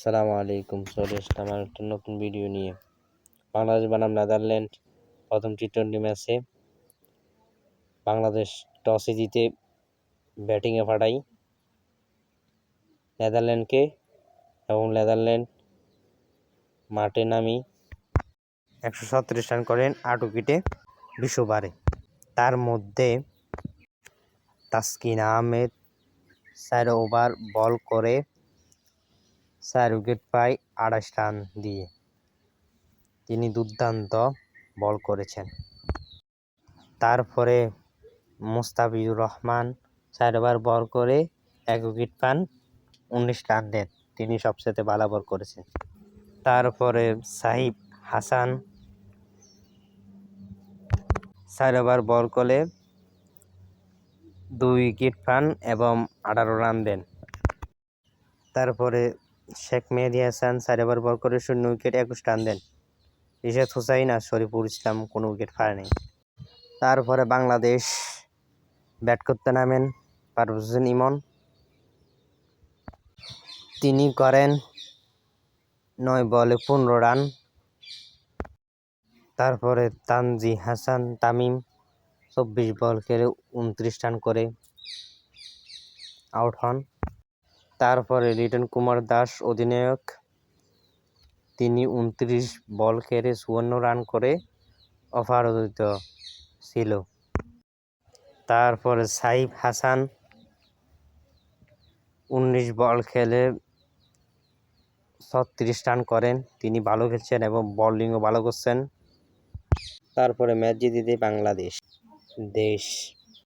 সালামু আলাইকুম। চলে আসলাম আমার একটা নতুন ভিডিও নিয়ে। বাংলাদেশ বনাম নেদারল্যান্ড প্রথম টি টোয়েন্টি ম্যাচে বাংলাদেশ টসে জিতে ব্যাটিংয়ে পাঠাই। নেদারল্যান্ডকে এবং নেদারল্যান্ড মাঠে নামি একশো ছত্রিশ রান করেন আট উইকেটে বারে। তার মধ্যে তাসকিন আহমেদ চার ওভার বল করে চার উইকেট পায় আড়াইশ রান দিয়ে তিনি দুর্দান্ত বল করেছেন। তারপরে মুস্তাফিজুর রহমান চার ওভার বল করে এক উইকেট পান, উনিশ রান দেন তিনি সবচেয়ে ভালো বল করেছেন। তারপরে সাহিব হাসান চার ওভার বল করে দুই উইকেট পান এবং আঠারো রান দেন। তারপরে শেখ মেহেদি হাসান চার ওভার বল করে শূন্য উইকেট, একুশ রান দেন। রিশাদ হুসাইন আর শরীফুল ইসলাম কোনো উইকেট পায়নি তারপরে বাংলাদেশ ব্যাট করতে নামেন পারভেজ ইমন। তিনি করেন নয় বলে পনেরো রান। তারপরে তানজি হাসান তামিম চব্বিশ বল খেলে উনত্রিশ রান করে আউট হন। তারপরে লিটন কুমার দাস অধিনায়ক। তিনি উনত্রিশ বল খেলে চুয়ান্ন রান করে অপরাজিত ছিল। তারপরে সাইফ হাসান উনিশ বল খেলে ছত্রিশ রান করেন। তিনি ভালো খেলছেন এবং বোলিংও ভালো করছেন। তারপরে ম্যাচ জিতে বাংলাদেশ। দেশ